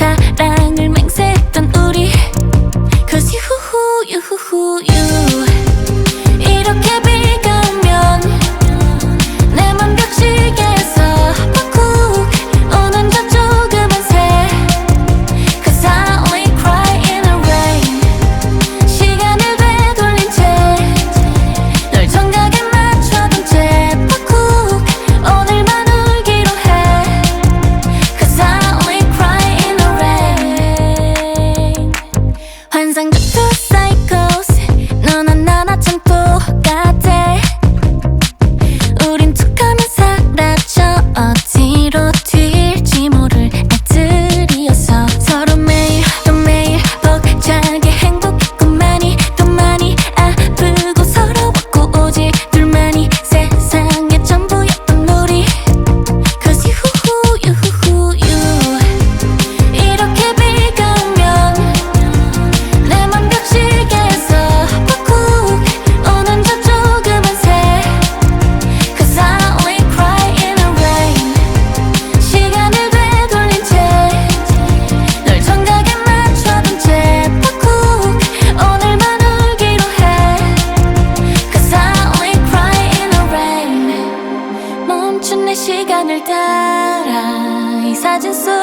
사랑을 맹세했던 우리 Cause you, you, you, you You Alive